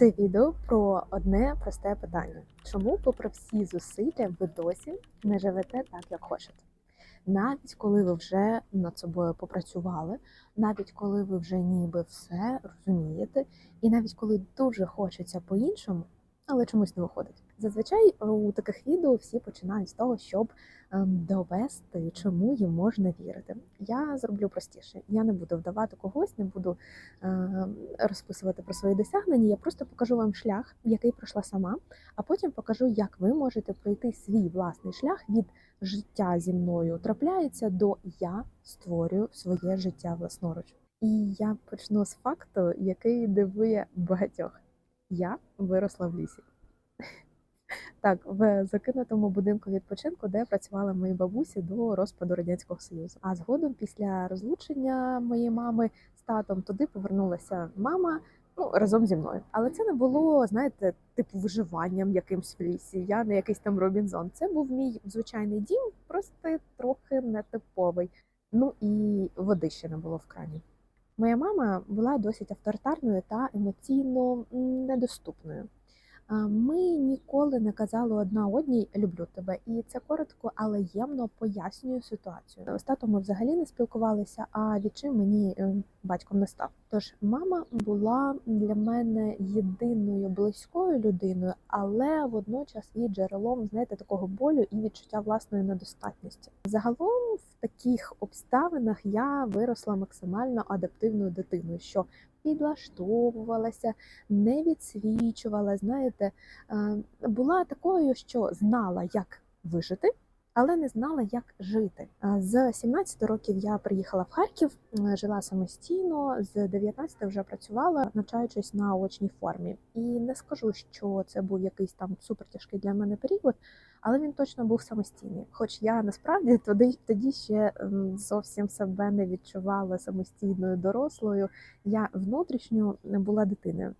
Це відео про одне просте питання: чому, попри всі зусилля, ви досі не живете так, як хочете? Навіть коли ви вже над собою попрацювали, навіть коли ви вже ніби все розумієте, і навіть коли дуже хочеться по-іншому, але чомусь не виходить. Зазвичай у таких відео всі починають з того, щоб довести, чому їм можна вірити. Я зроблю простіше. Я не буду вдавати когось, не буду е, розписувати про свої досягнення. Я просто покажу вам шлях, який пройшла сама, а потім покажу, як ви можете пройти свій власний шлях від життя зі мною трапляється до я створюю своє життя власноруч. І я почну з факту, який дивує багатьох. Я виросла в лісі. Так, в закинутому будинку відпочинку, де працювали мої бабусі до розпаду радянського союзу. А згодом, після розлучення моєї мами з татом, туди повернулася мама. Ну, разом зі мною, але це не було, знаєте, типу виживанням якимсь в лісі. Я не якийсь там Робінзон. Це був мій звичайний дім, просто трохи нетиповий. Ну і води ще не було в крані. Моя мама була досить авторитарною та емоційно недоступною. Ми ніколи не казали одна одній люблю тебе, і це коротко, але ємно пояснює ситуацію. З татом ми взагалі не спілкувалися, а відчим мені е, батьком не став. Тож мама була для мене єдиною близькою людиною, але водночас і джерелом знаєте такого болю і відчуття власної недостатності. Загалом в таких обставинах я виросла максимально адаптивною дитиною, що підлаштовувалася, не відсвічувала. Знаєте, е, була такою, що знала, як вижити. Але не знала, як жити. З 17 років я приїхала в Харків, жила самостійно. З 19 вже працювала, навчаючись на очній формі. І не скажу, що це був якийсь там супертяжкий для мене період, але він точно був самостійний. Хоч я насправді тоді, тоді ще зовсім себе не відчувала самостійною дорослою. Я внутрішньо була дитиною.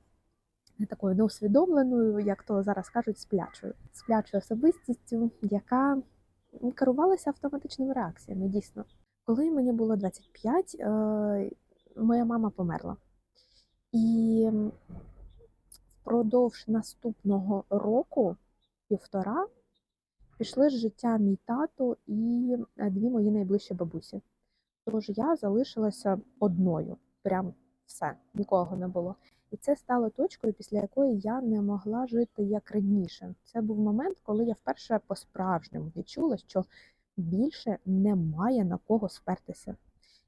Не такою неусвідомленою, як то зараз кажуть, сплячою, сплячою особистістю, яка керувалася автоматичними реакціями. Дійсно, коли мені було 25, е, моя мама померла. І впродовж наступного року, півтора, пішли з життя мій тато і е, дві мої найближчі бабусі. Тож я залишилася одною, прям все, нікого не було. І це стало точкою, після якої я не могла жити як раніше. Це був момент, коли я вперше по-справжньому відчула, що більше немає на кого спертися.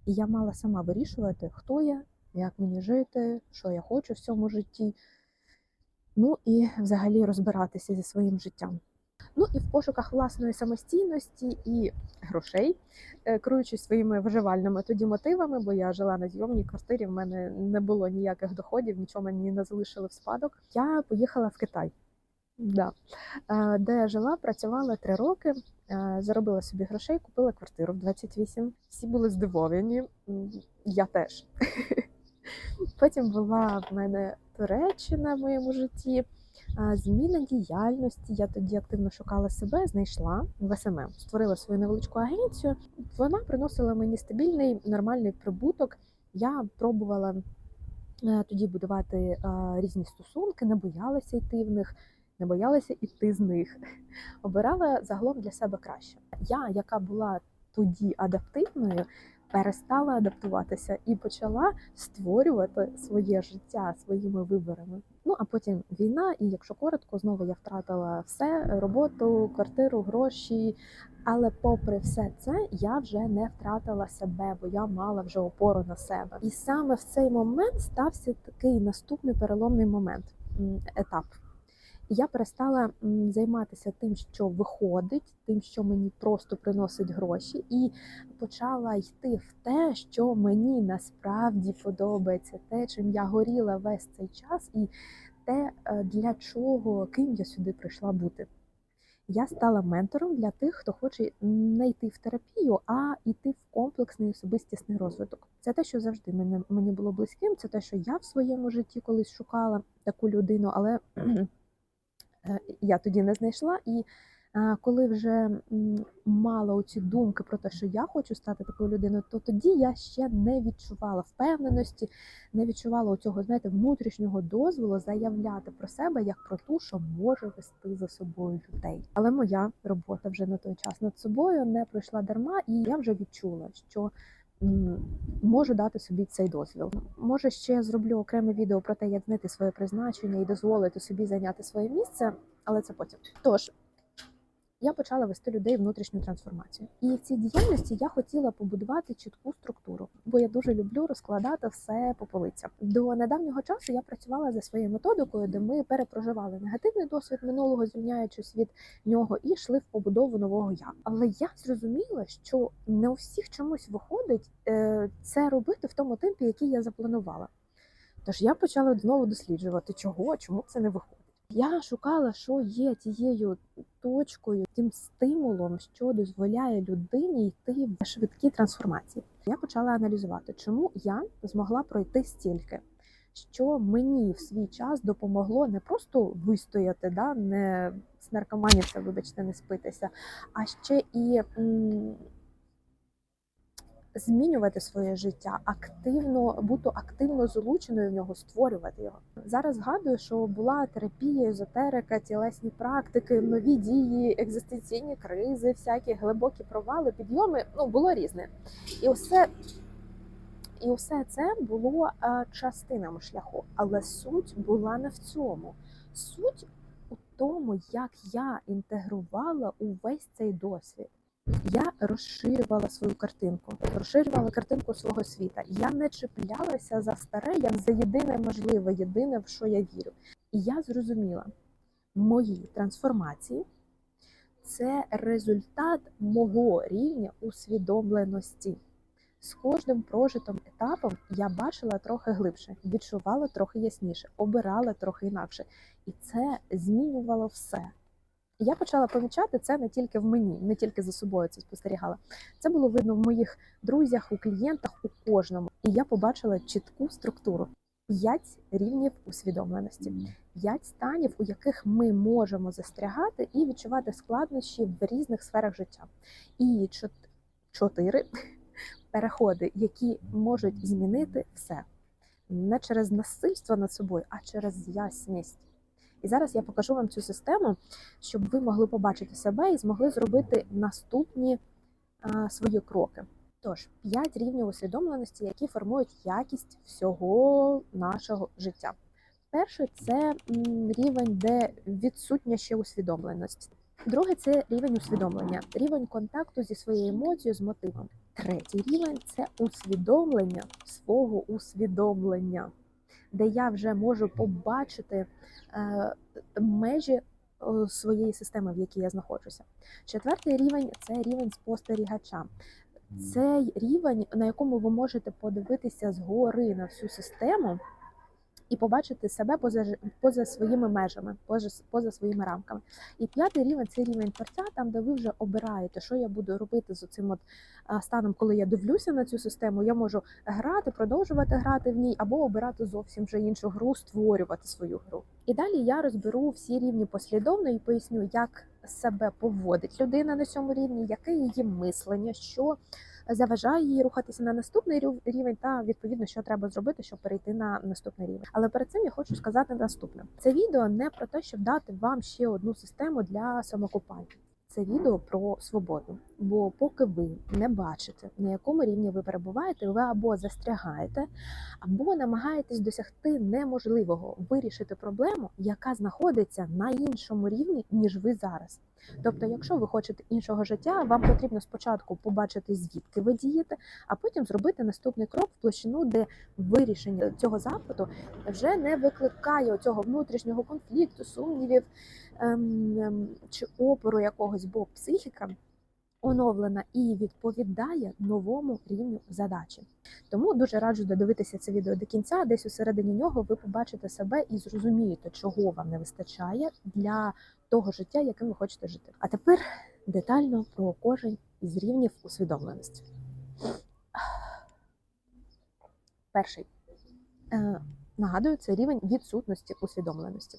І я мала сама вирішувати, хто я, як мені жити, що я хочу в цьому житті. Ну і взагалі розбиратися зі своїм життям. Ну і в пошуках власної самостійності і грошей, е, керуючись своїми виживальними тоді мотивами, бо я жила на зйомній квартирі, в мене не було ніяких доходів, нічого мені не залишили в спадок. Я поїхала в Китай, да. Е, де я жила, працювала три роки, е, заробила собі грошей, купила квартиру в 28. Всі були здивовані, я теж. Потім була в мене Туреччина в моєму житті. Зміна діяльності. Я тоді активно шукала себе, знайшла в СММ, створила свою невеличку агенцію. Вона приносила мені стабільний нормальний прибуток. Я пробувала е, тоді будувати е, різні стосунки, не боялася йти в них, не боялася йти з них. Обирала загалом для себе краще. Я, яка була тоді адаптивною, перестала адаптуватися і почала створювати своє життя своїми виборами. Ну а потім війна, і якщо коротко, знову я втратила все: роботу, квартиру, гроші. Але попри все це, я вже не втратила себе, бо я мала вже опору на себе. І саме в цей момент стався такий наступний переломний момент, етап. І я перестала займатися тим, що виходить, тим, що мені просто приносить гроші, і почала йти в те, що мені насправді подобається, те, чим я горіла весь цей час, і те, е, для чого, ким я сюди прийшла бути. Я стала ментором для тих, хто хоче не йти в терапію, а йти в комплексний особистісний розвиток. Це те, що завжди мені було близьким. Це те, що я в своєму житті колись шукала таку людину, але я тоді не знайшла. І Коли вже мала оці думки про те, що я хочу стати такою людиною, то тоді я ще не відчувала впевненості, не відчувала цього, знаєте, внутрішнього дозволу заявляти про себе як про ту, що може вести за собою людей. Але моя робота вже на той час над собою не пройшла дарма, і я вже відчула, що можу дати собі цей дозвіл. Може, ще зроблю окреме відео про те, як знайти своє призначення і дозволити собі зайняти своє місце, але це потім. Тож я почала вести людей внутрішню трансформацію. І в цій діяльності я хотіла побудувати чітку структуру, бо я дуже люблю розкладати все по полицям. До недавнього часу я працювала за своєю методикою, де ми перепроживали негативний досвід минулого, звільняючись від нього, і йшли в побудову нового я. Але я зрозуміла, що не у всіх чомусь виходить е, це робити в тому темпі, який я запланувала. Тож я почала знову досліджувати, чого, чому це не виходить. Я шукала, що є тією точкою, тим стимулом, що дозволяє людині йти в швидкі трансформації. Я почала аналізувати, чому я змогла пройти стільки, що мені в свій час допомогло не просто вистояти, да, не з наркоманів вибачте, не спитися, а ще і змінювати своє життя, активно бути активно залученою в нього, створювати його. Зараз згадую, що була терапія, езотерика, тілесні практики, нові дії, екзистенційні кризи, всякі глибокі провали, підйоми. Ну було різне, і усе. І усе це було е, частинами шляху, але суть була не в цьому. Суть у тому, як я інтегрувала увесь цей досвід. Я розширювала свою картинку, розширювала картинку свого світа. Я не чіплялася за старе, як за єдине можливе, єдине, в що я вірю. І я зрозуміла, мої трансформації це результат мого рівня усвідомленості. З кожним прожитим етапом я бачила трохи глибше, відчувала трохи ясніше, обирала трохи інакше. І це змінювало все. І я почала помічати це не тільки в мені, не тільки за собою це спостерігала. Це було видно в моїх друзях, у клієнтах, у кожному. І я побачила чітку структуру: п'ять рівнів усвідомленості, п'ять станів, у яких ми можемо застрягати і відчувати складнощі в різних сферах життя. І чот- чотири переходи, які можуть змінити все не через насильство над собою, а через ясність. І зараз я покажу вам цю систему, щоб ви могли побачити себе і змогли зробити наступні а, свої кроки. Тож, п'ять рівнів усвідомленості, які формують якість всього нашого життя. Перший це рівень, де відсутня ще усвідомленість. Другий це рівень усвідомлення, рівень контакту зі своєю емоцією, з мотивом. Третій рівень це усвідомлення свого усвідомлення, де я вже можу побачити е, межі своєї системи, в якій я знаходжуся. Четвертий рівень це рівень спостерігача. Цей рівень, на якому ви можете подивитися згори на всю систему і побачити себе поза, поза своїми межами, поза, поза своїми рамками. І п'ятий рівень це рівень творця, там, де ви вже обираєте, що я буду робити з цим от станом, коли я дивлюся на цю систему. Я можу грати, продовжувати грати в ній, або обирати зовсім вже іншу гру, створювати свою гру. І далі я розберу всі рівні послідовно і поясню, як себе поводить людина на цьому рівні, яке її мислення, що заважає їй рухатися на наступний рів- рівень, та відповідно, що треба зробити, щоб перейти на наступний рівень. Але перед цим я хочу сказати наступне: це відео не про те, щоб дати вам ще одну систему для самокопання. Це відео про свободу. Бо поки ви не бачите, на якому рівні ви перебуваєте, ви або застрягаєте, або намагаєтесь досягти неможливого вирішити проблему, яка знаходиться на іншому рівні, ніж ви зараз. Тобто, якщо ви хочете іншого життя, вам потрібно спочатку побачити, звідки ви дієте, а потім зробити наступний крок в площину, де вирішення цього запиту вже не викликає цього внутрішнього конфлікту, сумнівів ем, ем, чи опору якогось, бо психіка оновлена і відповідає новому рівню задачі. Тому дуже раджу додивитися це відео до кінця. Десь у середині нього ви побачите себе і зрозумієте, чого вам не вистачає для того життя, яким ви хочете жити. А тепер детально про кожен із рівнів усвідомленості. Перший Е, нагадую, це рівень відсутності усвідомленості.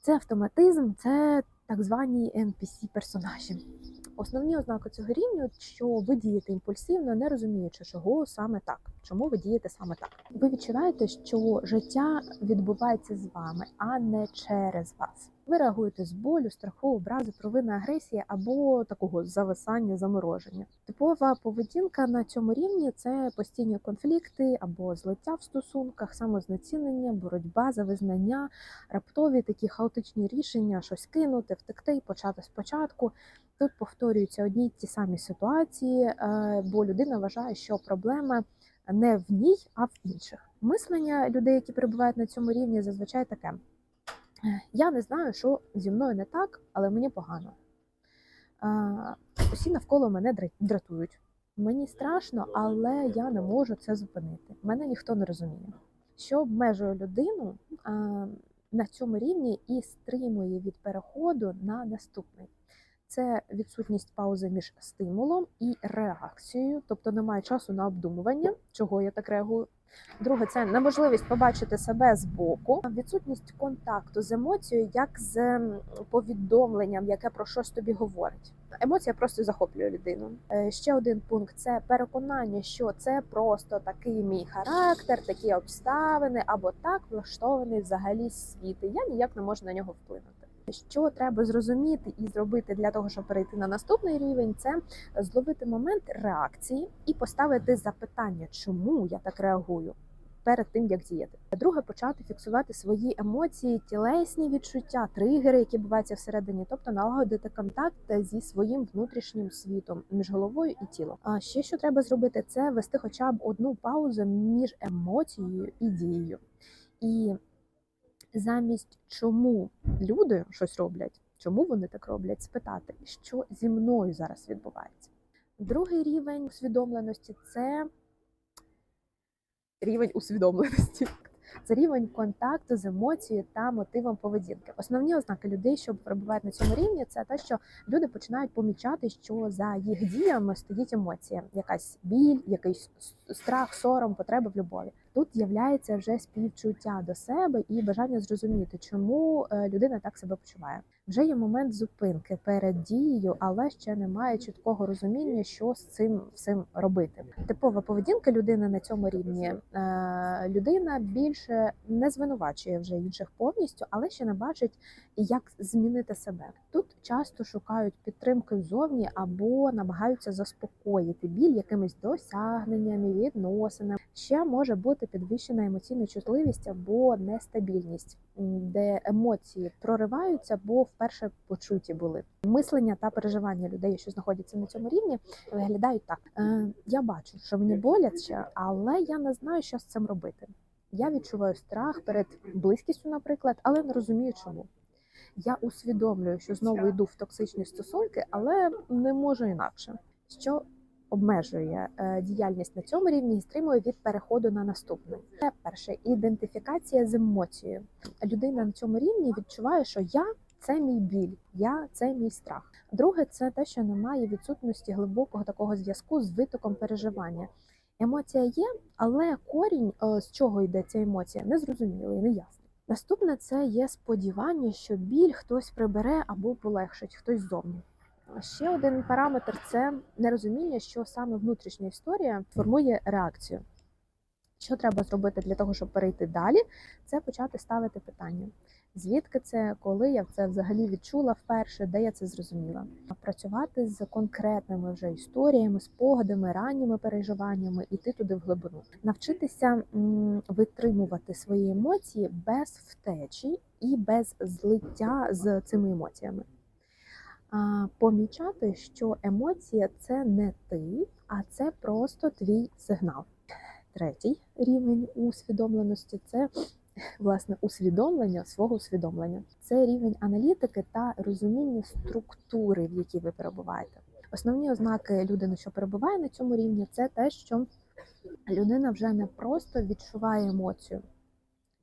Це автоматизм, це так звані NPC персонажі. Основні ознаки цього рівню, що ви дієте імпульсивно, не розуміючи, чого саме так, чому ви дієте саме так. Ви відчуваєте, що життя відбувається з вами, а не через вас. Ви реагуєте з болю, страху, образи, провини, агресії або такого зависання, замороження. Типова поведінка на цьому рівні це постійні конфлікти або злиття в стосунках, самознецінення, боротьба за визнання, раптові такі хаотичні рішення, щось кинути, втекти, почати спочатку. Тут повторюються одні ті самі ситуації, е, бо людина вважає, що проблема не в ній, а в інших. Мислення людей, які перебувають на цьому рівні, зазвичай таке: я не знаю, що зі мною не так, але мені погано. Усі навколо мене дратують. Мені страшно, але я не можу це зупинити. Мене ніхто не розуміє. Що обмежує людину е, на цьому рівні і стримує від переходу на наступний. Це відсутність паузи між стимулом і реакцією, тобто немає часу на обдумування, чого я так реагую. Друге, це неможливість побачити себе збоку, відсутність контакту з емоцією, як з повідомленням, яке про щось тобі говорить. Емоція просто захоплює людину. Е, Ще один пункт це переконання, що це просто такий мій характер, такі обставини, або так влаштований взагалі світ. і Я ніяк не можу на нього вплинути. Що треба зрозуміти і зробити для того, щоб перейти на наступний рівень, це зловити момент реакції і поставити запитання, чому я так реагую. Перед тим як діяти, друге почати фіксувати свої емоції, тілесні відчуття, тригери, які буваються всередині, тобто налагодити контакт зі своїм внутрішнім світом між головою і тілом. А ще що треба зробити, це вести хоча б одну паузу між емоцією і дією. І замість чому люди щось роблять, чому вони так роблять, спитати, що зі мною зараз відбувається. Другий рівень усвідомленості це рівень усвідомленості. Це рівень контакту з емоцією та мотивом поведінки. Основні ознаки людей, що перебувають на цьому рівні, це те, що люди починають помічати, що за їх діями стоїть емоція, якась біль, якийсь страх, сором, потреба в любові. Тут з'являється вже співчуття до себе і бажання зрозуміти, чому е, людина так себе почуває. Вже є момент зупинки перед дією, але ще немає чіткого розуміння, що з цим всім робити. Типова поведінка людини на цьому рівні. е, Людина більше не звинувачує вже інших повністю, але ще не бачить, як змінити себе. Тут часто шукають підтримки ззовні або намагаються заспокоїти біль якимись досягненнями, відносинами. Ще може бути підвищена емоційна чутливість або нестабільність, де емоції прориваються, бо вперше почуті були. Мислення та переживання людей, що знаходяться на цьому рівні, виглядають так: е, я бачу, що мені боляче, але я не знаю, що з цим робити. Я відчуваю страх перед близькістю, наприклад, але не розумію, чому. Я усвідомлюю, що знову йду в токсичні стосунки, але не можу інакше. Що обмежує е, діяльність на цьому рівні і стримує від переходу на наступний. Це перше ідентифікація з емоцією. Людина на цьому рівні відчуває, що я це мій біль, я це мій страх. Друге, це те, що немає відсутності глибокого такого зв'язку з витоком переживання. Емоція є, але корінь, е, з чого йде ця емоція, не зрозумілий, не ясний. Наступне це є сподівання, що біль хтось прибере або полегшить хтось ззовні. Ще один параметр це нерозуміння, що саме внутрішня історія формує реакцію. Що треба зробити для того, щоб перейти далі, це почати ставити питання. Звідки це, коли я це взагалі відчула вперше, де я це зрозуміла? Працювати з конкретними вже історіями, спогадами, ранніми переживаннями, іти туди в глибину, навчитися витримувати свої емоції без втечі і без злиття з цими емоціями. Помічати, що емоція це не ти, а це просто твій сигнал. Третій рівень усвідомленості це власне усвідомлення свого усвідомлення. Це рівень аналітики та розуміння структури, в якій ви перебуваєте. Основні ознаки людини, що перебуває на цьому рівні, це те, що людина вже не просто відчуває емоцію,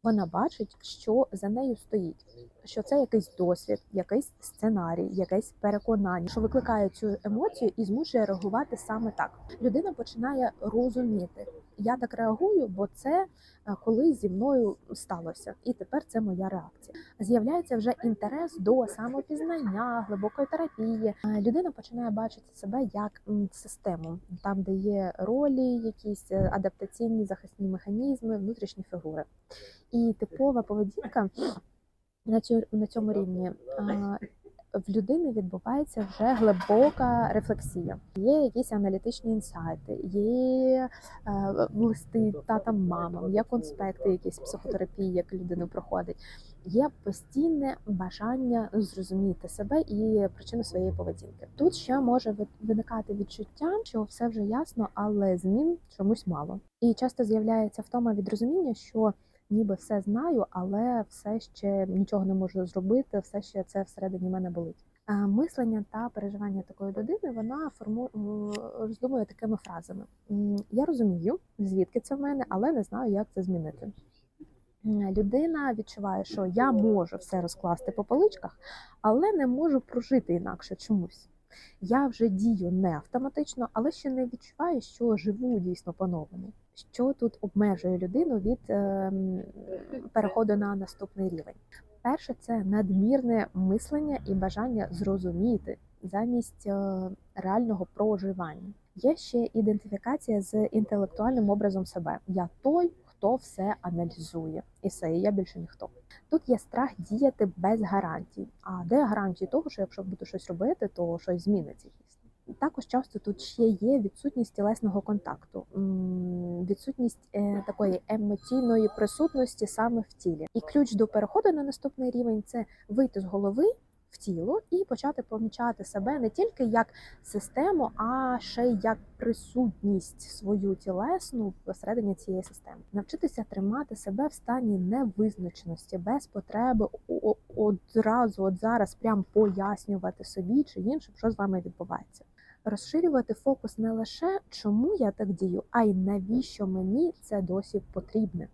вона бачить, що за нею стоїть, що це якийсь досвід, якийсь сценарій, якесь переконання, що викликає цю емоцію і змушує реагувати саме так. Людина починає розуміти, я так реагую, бо це е, колись зі мною сталося, і тепер це моя реакція. З'являється вже інтерес до самопізнання, глибокої терапії. Е, Людина починає бачити себе як систему, там, де є ролі, якісь е, адаптаційні захисні механізми, внутрішні фігури. І типова поведінка на цьому рівні. В людини відбувається вже глибока рефлексія. Є якісь аналітичні інсайти, є е, листи татам, мамам, є конспекти, якісь психотерапії, як людина проходить. Є постійне бажання зрозуміти себе і причину своєї поведінки. Тут ще може виникати відчуття, що все вже ясно, але змін чомусь мало. І часто з'являється втома від розуміння, що ніби все знаю, але все ще нічого не можу зробити, все ще це всередині мене болить. Мислення та переживання такої людини вона форму роздумує такими фразами: Я розумію, звідки це в мене, але не знаю, як це змінити. Людина відчуває, що я можу все розкласти по поличках, але не можу прожити інакше чомусь. Я вже дію не автоматично, але ще не відчуваю, що живу дійсно по-новому. Що тут обмежує людину від ем, переходу на наступний рівень? Перше, це надмірне мислення і бажання зрозуміти замість е, реального проживання. Є ще ідентифікація з інтелектуальним образом себе. Я той, хто все аналізує, і все, і я більше ніхто. Тут є страх діяти без гарантій. А де гарантії того, що якщо буду щось робити, то щось зміниться. Також часто тут ще є відсутність тілесного контакту, відсутність е, такої емоційної присутності саме в тілі. І ключ до переходу на наступний рівень це вийти з голови в тіло і почати помічати себе не тільки як систему, а ще й як присутність свою тілесну посередині цієї системи. Навчитися тримати себе в стані невизначеності, без потреби одразу, от зараз, прям пояснювати собі чи іншим, що з вами відбувається. Розширювати фокус не лише чому я так дію, а й навіщо мені це досі потрібне.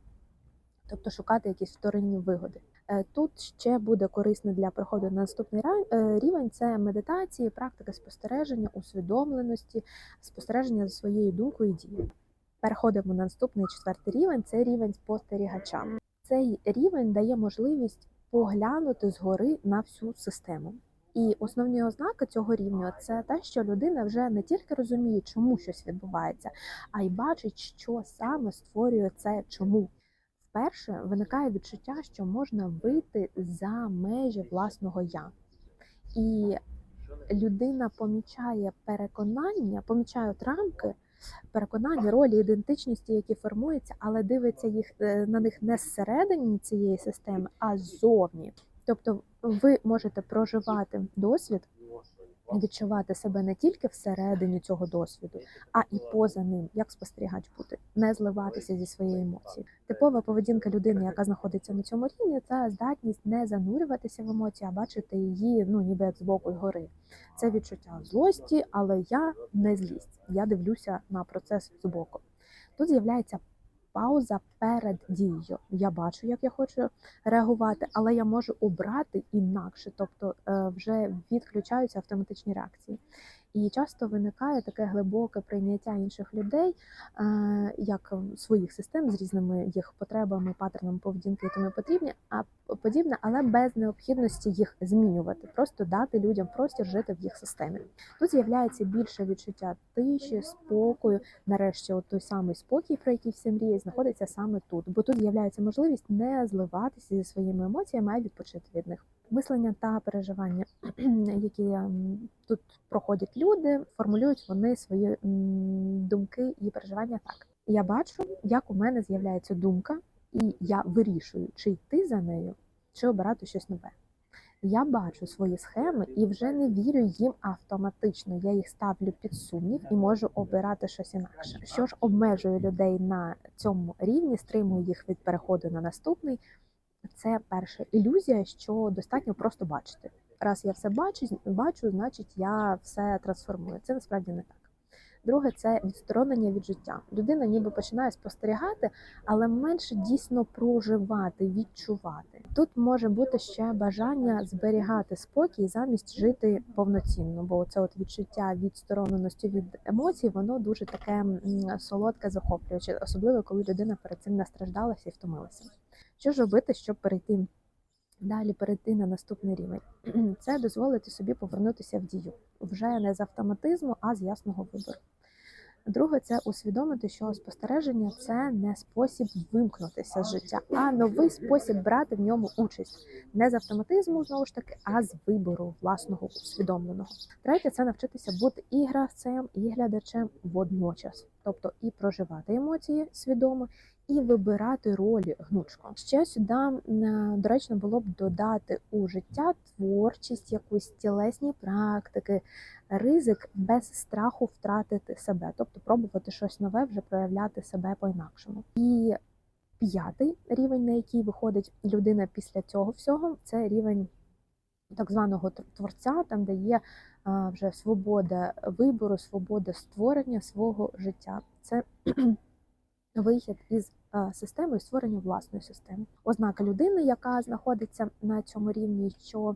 Тобто шукати якісь вторинні вигоди. Е, Тут ще буде корисно для проходу на наступний е, рівень це медитації, практика спостереження, усвідомленості, спостереження за своєю думкою і дією. Переходимо на наступний четвертий рівень це рівень спостерігача. Цей рівень дає можливість поглянути згори на всю систему. І основні ознаки цього рівня це те, що людина вже не тільки розуміє, чому щось відбувається, а й бачить, що саме створює це чому. Вперше виникає відчуття, що можна вийти за межі власного я. І людина помічає переконання, помічає рамки, переконання, ролі, ідентичності, які формуються, але дивиться їх е, на них не зсередині цієї системи, а ззовні. Тобто ви можете проживати досвід, відчувати себе не тільки всередині цього досвіду, а і поза ним, як спостерігач бути, не зливатися зі своєї емоції. Типова поведінка людини, яка знаходиться на цьому рівні, це здатність не занурюватися в емоції, а бачити її, ну ніби як збоку згори. Це відчуття злості, але я не злість. Я дивлюся на процес збоку. Тут з'являється пауза перед дією. Я бачу, як я хочу реагувати, але я можу обрати інакше, тобто е, вже відключаються автоматичні реакції. І часто виникає таке глибоке прийняття інших людей е, як своїх систем з різними їх потребами, паттернами поведінки і тому подібне, а подібне, але без необхідності їх змінювати, просто дати людям простір жити в їх системі. Тут з'являється більше відчуття тиші, спокою. Нарешті, от той самий спокій, про який всі мріють, знаходиться саме тут, бо тут з'являється можливість не зливатися зі своїми емоціями, а відпочити від них. Мислення та переживання, які тут проходять люди, формулюють вони свої думки і переживання так. Я бачу, як у мене з'являється думка, і я вирішую, чи йти за нею, чи обирати щось нове. Я бачу свої схеми і вже не вірю їм автоматично. Я їх ставлю під сумнів і можу обирати щось інакше. Що ж обмежує людей на цьому рівні, стримує їх від переходу на наступний. Це перша ілюзія, що достатньо просто бачити. Раз я все бачу, бачу, значить я все трансформую. Це насправді не так. Друге це відсторонення від життя. Людина ніби починає спостерігати, але менше дійсно проживати, відчувати. Тут може бути ще бажання зберігати спокій замість жити повноцінно, бо це от відчуття відстороненості від емоцій, воно дуже таке солодке, захоплююче, особливо коли людина перед цим настраждалася і втомилася. Що ж робити, щоб перейти далі, перейти на наступний рівень? Це дозволити собі повернутися в дію вже не з автоматизму, а з ясного вибору. Друге, це усвідомити, що спостереження це не спосіб вимкнутися з життя, а новий спосіб брати в ньому участь не з автоматизму, знову ж таки, а з вибору власного усвідомленого. Третє це навчитися бути і гравцем, і глядачем водночас, тобто і проживати емоції свідомо, і вибирати ролі гнучко. Ще сюди м, доречно було б додати у життя творчість, якусь тілесні практики, ризик без страху втратити себе, тобто пробувати щось нове, вже проявляти себе по-інакшому. І п'ятий рівень, на який виходить людина після цього всього, це рівень так званого творця, там де є вже свобода вибору, свобода створення свого життя. Це вихід із системи і створення власної системи. Ознака людини, яка знаходиться на цьому рівні, що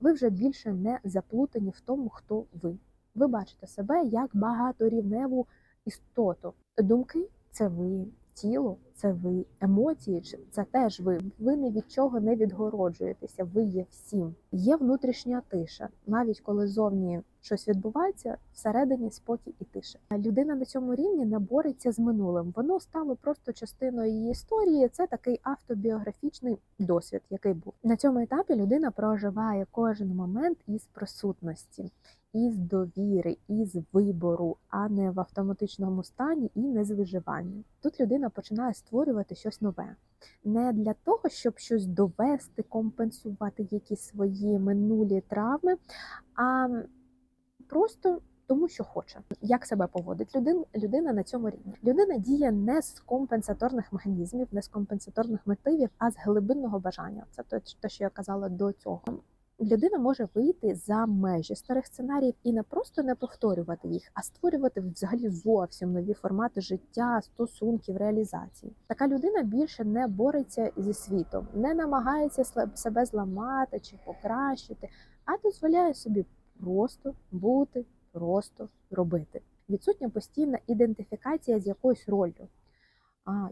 ви вже більше не заплутані в тому, хто ви. Ви бачите себе як багаторівневу істоту. Думки це ви, тіло це ви, емоції це теж ви. Ви ні від чого не відгороджуєтеся, ви є всім. Є внутрішня тиша, навіть коли зовні щось відбувається, всередині спокій і тиша. Людина на цьому рівні не бореться з минулим. Воно стало просто частиною її історії. Це такий автобіографічний досвід, який був на цьому етапі. Людина проживає кожен момент із присутності, із довіри, із вибору, а не в автоматичному стані і не з виживання. Тут людина починає створювати щось нове. Не для того, щоб щось довести, компенсувати якісь свої минулі травми, а просто тому, що хоче. Як себе поводить людина, людина на цьому рівні? Людина діє не з компенсаторних механізмів, не з компенсаторних мотивів, а з глибинного бажання. Це те, що я казала до цього. Людина може вийти за межі старих сценаріїв і не просто не повторювати їх, а створювати взагалі зовсім нові формати життя, стосунків, реалізації. Така людина більше не бореться зі світом, не намагається себе зламати чи покращити, а дозволяє собі просто бути, просто робити. Відсутня постійна ідентифікація з якоюсь роллю.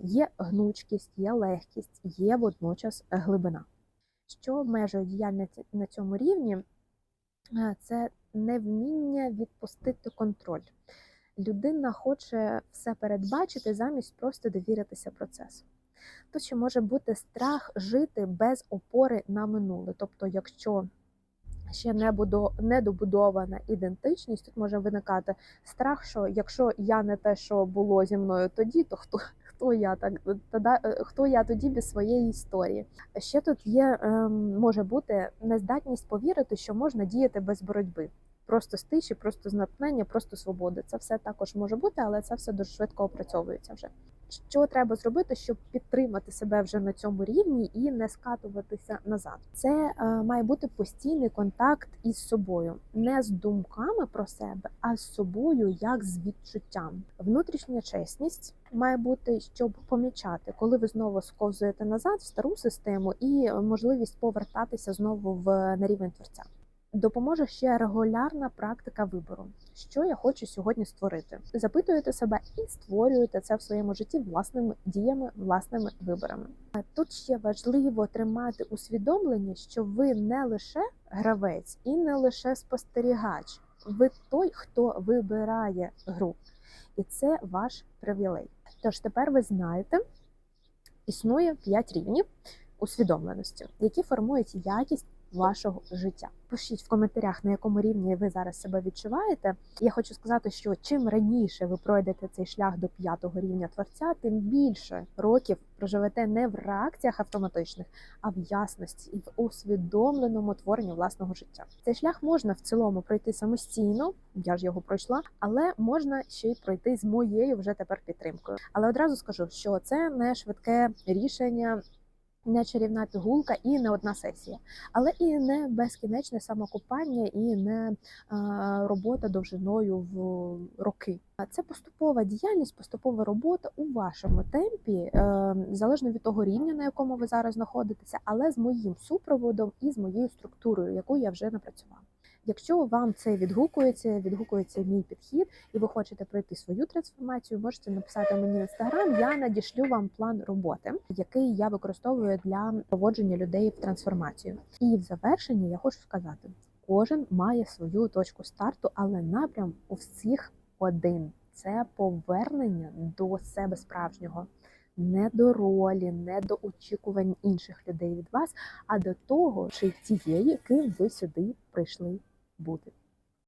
Є гнучкість, є легкість, є водночас глибина. Що обмежує діяльність на цьому рівні, е, це невміння відпустити контроль. Людина хоче все передбачити замість просто довіритися процесу. Тут ще може бути страх жити без опори на минуле. Тобто, якщо ще не будо недобудована ідентичність, тут може виникати страх, що якщо я не те, що було зі мною тоді, то хто, хто я так тоді, хто я тоді без своєї історії? Ще тут є ем, може бути нездатність повірити, що можна діяти без боротьби. Просто з тиші, просто з натхнення, просто свободи. Це все також може бути, але це все дуже швидко опрацьовується вже. Що треба зробити, щоб підтримати себе вже на цьому рівні і не скатуватися назад? Це е, має бути постійний контакт із собою, не з думками про себе, а з собою, як з відчуттям. Внутрішня чесність має бути, щоб помічати, коли ви знову сковзуєте назад в стару систему, і можливість повертатися знову в на рівень творця. Допоможе ще регулярна практика вибору, що я хочу сьогодні створити. Запитуєте себе і створюєте це в своєму житті власними діями, власними виборами. А Тут ще важливо тримати усвідомлення, що ви не лише гравець і не лише спостерігач. Ви той, хто вибирає гру, і це ваш привілей. Тож тепер ви знаєте, існує 5 рівнів усвідомленості, які формують якість вашого життя. Пишіть в коментарях, на якому рівні ви зараз себе відчуваєте. Я хочу сказати, що чим раніше ви пройдете цей шлях до п'ятого рівня творця, тим більше років проживете не в реакціях автоматичних, а в ясності і в усвідомленому творенні власного життя. Цей шлях можна в цілому пройти самостійно. Я ж його пройшла, але можна ще й пройти з моєю вже тепер підтримкою. Але одразу скажу, що це не швидке рішення не чарівна пігулка і не одна сесія, але і не безкінечне самокопання, і не робота довжиною в роки. Це поступова діяльність, поступова робота у вашому темпі, е, залежно від того рівня, на якому ви зараз знаходитеся, але з моїм супроводом і з моєю структурою, яку я вже напрацювала. Якщо вам це відгукується, відгукується мій підхід, і ви хочете пройти свою трансформацію, можете написати мені в інстаграм. Я надішлю вам план роботи, який я використовую для проводження людей в трансформацію. І в завершенні я хочу сказати: кожен має свою точку старту, але напрям у всіх один це повернення до себе справжнього. Не до ролі, не до очікувань інших людей від вас, а до того, чи тієї, ким ви сюди прийшли бути.